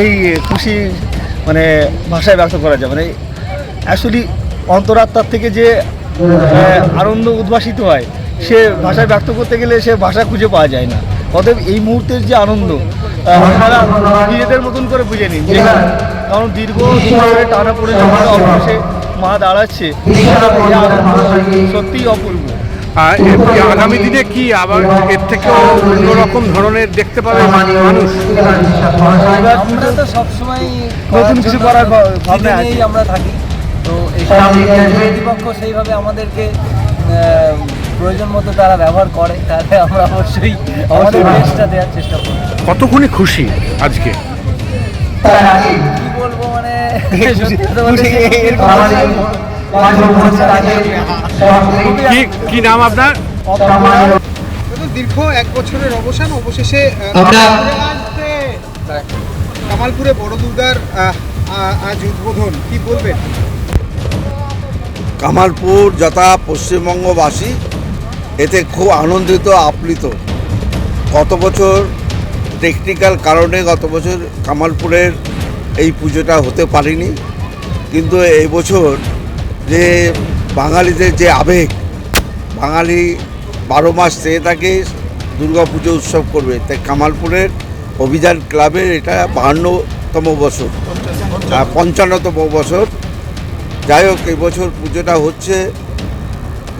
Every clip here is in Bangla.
এই খুশি মানে ভাষায় ব্যক্ত করা যায়। মানে অ্যাকচুয়ালি অন্তরাত্মার থেকে যে আনন্দ উদ্ভাসিত হয়, সে ভাষায় ব্যক্ত করতে গেলে সে ভাষা খুঁজে পাওয়া যায় না। অতএব এই মুহূর্তের যে আনন্দ আপনারা নিজেদের মতন করে বুঝে নিন। কারণ দীর্ঘ টানা পড়ে অবশেষে মা দাঁড়াচ্ছে, সত্যিই অপূর্ব। আগামী দিনে কি আবার এর থেকেও অন্যরকম ধরনের দেখতে পাবে মানুষ? আমরা তো সবসময় নতুন কিছু করার ভাবনা নিয়েই আমরা থাকি। তো এই কর্তৃপক্ষ সেইভাবে আমাদেরকে প্রয়োজন মতো তারা ব্যবহার করে তাহলে আমরা অবশ্যই আমাদের বেস্টটা দেওয়ার চেষ্টা করি কতক্ষণই খুশি আজকে? কি বলব মানে কি, নাম আপনার? দীর্ঘ এক বছরের অবসান অবশেষে কামালপুরে বড় দুর্গার আজ উদ্বোধন। কি বলবেন? কামালপুর যথা পশ্চিমবঙ্গবাসী এতে খুব আনন্দিত আপ্লিত। গত বছর টেকনিক্যাল কারণে গত বছর কামালপুরের এই পুজোটা হতে পারেনি। কিন্তু এই বছর যে বাঙালিদের যে আবেগ, বাঙালি বারো মাস চেয়ে থাকে দুর্গা পুজো উৎসব করবে। তাই কামালপুরের অভিযান ক্লাবের এটা বাহান্নতম বছর পঞ্চান্নতম বছর। যাই হোক এবছর পুজোটা হচ্ছে।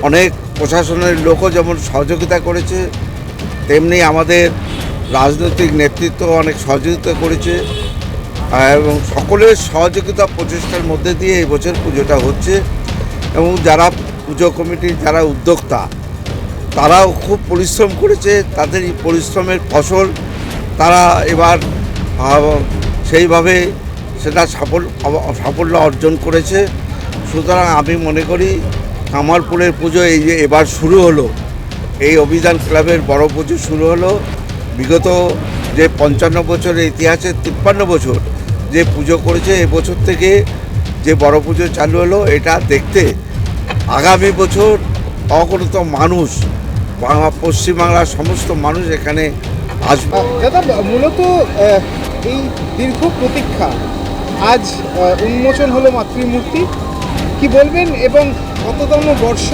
অনেক প্রশাসনের লোকও যেমন সহযোগিতা করেছে, তেমনি আমাদের রাজনৈতিক নেতৃত্ব অনেক সহযোগিতা করেছে। এবং সকলের সহযোগিতা প্রচেষ্টার মধ্যে দিয়ে এবছর পুজোটা হচ্ছে। এবং যারা পুজো কমিটির যারা উদ্যোক্তা, তারাও খুব পরিশ্রম করেছে, তাদের এই পরিশ্রমের ফসল তারা এবার সেইভাবে সেটা সাফল্য সাফল্য অর্জন করেছে। সুতরাং আমি মনে করি কামালপুরের পুজো এই যে এবার শুরু হলো, এই অভিযান ক্লাবের বড় পুজো শুরু হলো। বিগত যে পঞ্চান্ন বছরের ইতিহাসে তিপ্পান্ন বছর যে পুজো করেছে, এবছর থেকে যে বড় পুজো চালু হলো এটা দেখতে আগামী বছর অগণিত মানুষ বাংলা পশ্চিমবাংলার সমস্ত মানুষ এখানে আসবে। দাদা মূলত এই দীর্ঘ প্রতীক্ষা আজ উন্মোচন হলো মাতৃমূর্তি। কি বলবেন এবং কততম বর্ষ?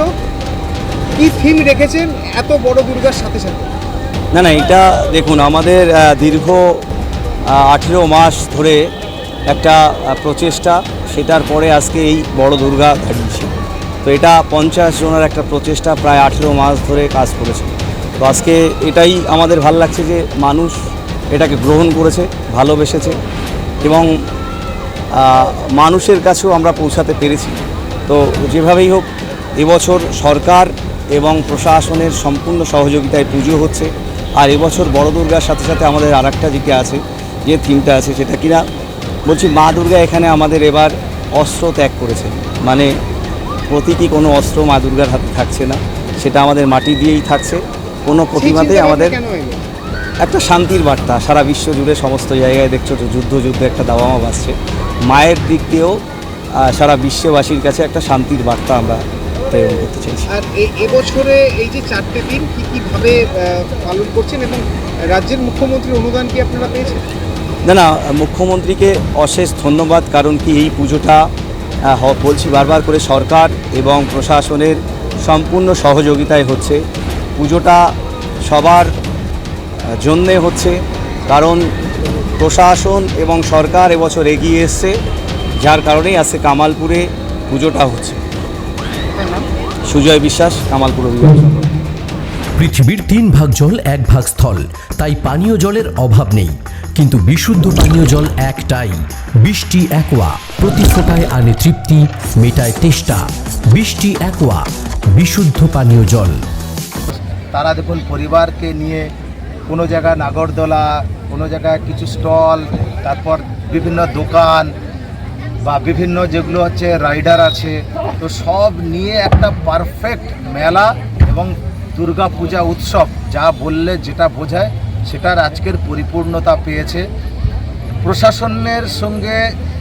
কি থিম রেখেছেন এত বড় দুর্গার সাথে সাথে? না না এটা দেখুন আমাদের দীর্ঘ আঠেরো মাস ধরে একটা প্রচেষ্টা। সেটার পরে আজকে এই বড় দুর্গা দাঁড়িয়েছে তো এটা পঞ্চাশ জনের একটা প্রচেষ্টা, প্রায় আঠেরো মাস ধরে কাজ করেছে। তো আজকে এটাই আমাদের ভালো লাগছে যে মানুষ এটাকে গ্রহণ করেছে, ভালোবেসেছে এবং মানুষের কাছেও আমরা পৌঁছাতে পেরেছি। তো যেভাবেই হোক, এবছর সরকার এবং প্রশাসনের সম্পূর্ণ সহযোগিতায় পুজো হচ্ছে। আর এবছর বড় দুর্গার সাথে সাথে আমাদের আর একটা আছে, যে থিমটা আছে সেটা কিনা? বলছি মা দুর্গা এখানে আমাদের এবার অস্ত্র ত্যাগ করেছে। মানে প্রতীকী কোনো অস্ত্র মা দুর্গার হাতে থাকছে না। সেটা আমাদের মাটি দিয়েই থাকছে। কোনো সেই প্রতিমাতে আমাদের একটা শান্তির বার্তা। সারা বিশ্ব জুড়ে সমস্ত জায়গায় দেখছ যুদ্ধ যুদ্ধ একটা দাবামা বাজছে। মায়ের দিক দিয়েও সারা বিশ্ববাসীর কাছে একটা শান্তির বার্তা আমরা প্রেরণ করতে চাইছি। আর এবছরে এই যে চারটে দিন কি কীভাবে পালন করছেন এবং রাজ্যের মুখ্যমন্ত্রীর অনুদান কি আপনারা পেয়েছেন? না না, মুখ্যমন্ত্রীকে অশেষ ধন্যবাদ, কারণ কি এই পুজোটা বলছি বারবার করে সরকার এবং প্রশাসনের সম্পূর্ণ সহযোগিতায় হচ্ছে। পুজোটা সবার জন্যে হচ্ছে, কারণ প্রশাসন এবং সরকার এবছর এগিয়ে এসছে, যার কারণেই আজকে কামালপুরে পুজোটা হচ্ছে। সুজয় বিশ্বাস, কামালপুর অভিযান পৃথিবীর তিন ভাগ জল এক ভাগ স্থল, তাই পানীয় জলের অভাব নেই। কিন্তু বিশুদ্ধ পানীয় জল একটাই। বৃষ্টি একোয়া, প্রতি ফোটায় আনে তৃপ্তি, মেটায় তেষ্টা। বৃষ্টি একোয়া, বিশুদ্ধ পানীয় জল। তারা দেখুন, পরিবারকে নিয়ে কোনো জায়গায় নাগরদোলা, কোনো জায়গায় কিছু স্টল, তারপর বিভিন্ন দোকান বা বিভিন্ন যেগুলো হচ্ছে রাইডার আছে, তো সব নিয়ে একটা পারফেক্ট মেলা এবং দুর্গা পূজা উৎসব, যা বললে যেটা বোঝায় সেটার আজকের পরিপূর্ণতা পেয়েছে। প্রশাসনের সঙ্গে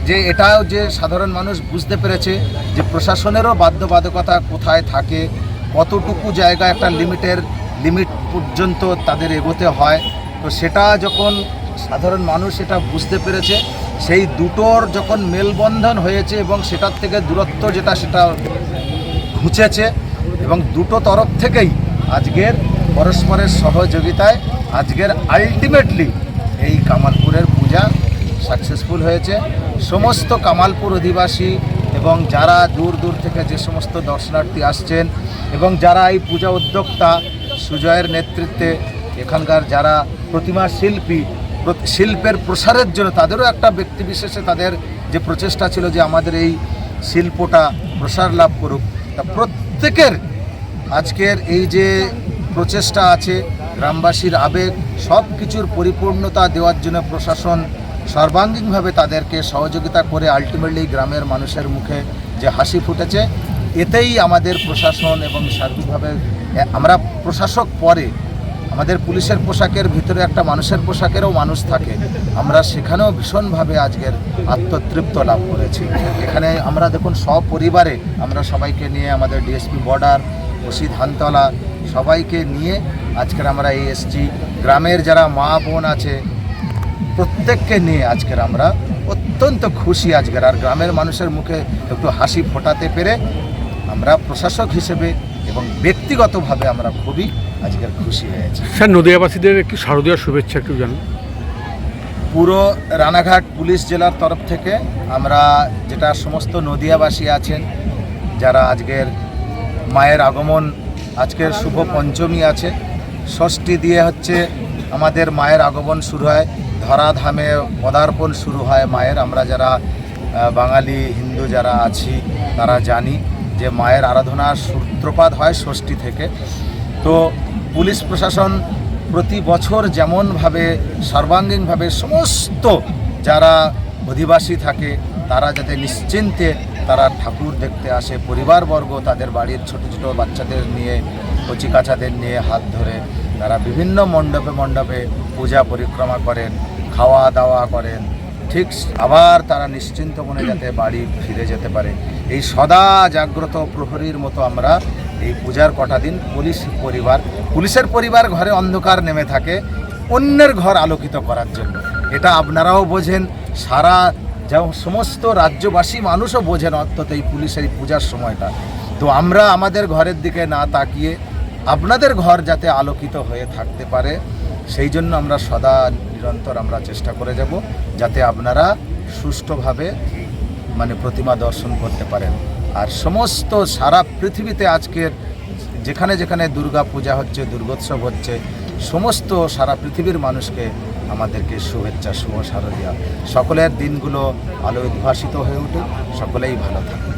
যে এটাও যে সাধারণ মানুষ বুঝতে পেরেছে যে প্রশাসনেরও বাধ্যবাধকতা কোথায় থাকে, কতটুকু জায়গা একটা লিমিটের লিমিট পর্যন্ত তাদের এগোতে হয়, তো সেটা যখন সাধারণ মানুষ এটা বুঝতে পেরেছে, সেই দুটোর যখন মেলবন্ধন হয়েছে এবং সেটার থেকে দূরত্ব যেটা সেটা ঘুচেছে এবং দুটো তরফ থেকেই আজকের পরস্পরের সহযোগিতায় আজকের আলটিমেটলি এই কামালপুরের পূজা সাকসেসফুল হয়েছে। সমস্ত কামালপুর অধিবাসী এবং যারা দূর দূর থেকে যে সমস্ত দর্শনার্থী আসছেন এবং যারা এই পূজা উদ্যোক্তা সুজয়ের নেতৃত্বে এখানকার যারা প্রতিমা শিল্পী শিল্পের প্রসারের জন্য তাদেরও একটা ব্যক্তিবিশেষে তাদের যে প্রচেষ্টা ছিল যে আমাদের এই শিল্পটা প্রসার লাভ করুক। তা প্রত্যেকের আজকের এই যে প্রচেষ্টা আছে গ্রামবাসীর আবেগ সব কিছুর পরিপূর্ণতা দেওয়ার জন্য প্রশাসন সর্বাঙ্গীনভাবে তাদেরকে সহযোগিতা করে আলটিমেটলি গ্রামের মানুষের মুখে যে হাসি ফুটেছে, এতেই আমাদের প্রশাসন এবং সার্বিকভাবে আমরা প্রশাসক পরে, আমাদের পুলিশের পোশাকের ভিতরে একটা মানুষের পোশাকেরও মানুষ থাকে, আমরা সেখানেও ভীষণভাবে আজকের আত্মতৃপ্ত লাভ করেছি। এখানে আমরা দেখুন সপরিবারে আমরা সবাইকে নিয়ে আমাদের ডিএসপি বর্ডার ওসি ধানতলা সবাইকে নিয়ে আজকের আমরা এই এসছি গ্রামের যারা মা বোন আছে প্রত্যেককে নিয়ে আজকের আমরা অত্যন্ত খুশি আজকের। আর গ্রামের মানুষের মুখে একটু হাসি ফোটাতে পেরে আমরা প্রশাসক হিসেবে এবং ব্যক্তিগতভাবে আমরা খুবই আজকের খুশি হয়েছি। স্যার নদিয়াবাসীদের একটু শারদীয় শুভেচ্ছা একটু জানান? পুরো রানাঘাট পুলিশ জেলার তরফ থেকে আমরা যেটা সমস্ত নদিয়াবাসী আছেন যারা আজকের মায়ের আগমন আজকের শুভ পঞ্চমী আছে। ষষ্ঠী দিয়ে হচ্ছে আমাদের মায়ের আগমন শুরু হয়। ধরাধামে পদার্পণ শুরু হয় মায়ের। আমরা যারা বাঙালি, হিন্দু যারা আছি, তারা জানি যে মায়ের আরাধনার সূত্রপাত হয় ষষ্ঠী থেকে। তো পুলিশ প্রশাসন প্রতি বছর যেমনভাবে, সর্বাঙ্গীনভাবে সমস্ত যারা অধিবাসী থাকে, তারা যাতে নিশ্চিন্তে তারা ঠাকুর দেখতে আসে। পরিবারবর্গ তাদের বাড়ির ছোট ছোট বাচ্চাদের নিয়ে, কচিকাচাদের নিয়ে হাত ধরে তারা বিভিন্ন মণ্ডপে মণ্ডপে পূজা পরিক্রমা করেন, খাওয়া দাওয়া করেন। ঠিক আবার তারা নিশ্চিন্ত মনে যাতে বাড়ি ফিরে যেতে পারে। এই সদা জাগ্রত প্রহরীর মতো আমরা এই পূজার কটা দিন পুলিশ পরিবার, পুলিশের পরিবার ঘরে অন্ধকার নেমে থাকে, অন্যের ঘর আলোকিত করার জন্য। এটা আপনারাও বোঝেন, সারা যেমন সমস্ত রাজ্যবাসী মানুষও বোঝেন অন্তত এই পুলিশের এই পূজার সময়টা। তো আমরা আমাদের ঘরের দিকে না তাকিয়ে আপনাদের ঘর যাতে আলোকিত হয়ে থাকতে পারে, সেই জন্য আমরা সদা নিরন্তর আমরা চেষ্টা করে যাব, যাতে আপনারা সুষ্ঠুভাবে মানে প্রতিমা দর্শন করতে পারেন। আর সমস্ত সারা পৃথিবীতে আজকের যেখানে যেখানে দুর্গা পূজা হচ্ছে, দুর্গোৎসব হচ্ছে সমস্ত সারা পৃথিবীর মানুষকে আমাদেরকে শুভেচ্ছা, শুভ শারদীয়া। সকলের দিনগুলো আলো উদ্ভাসিত হয়ে উঠুক। সকলেই ভালো থাকুক।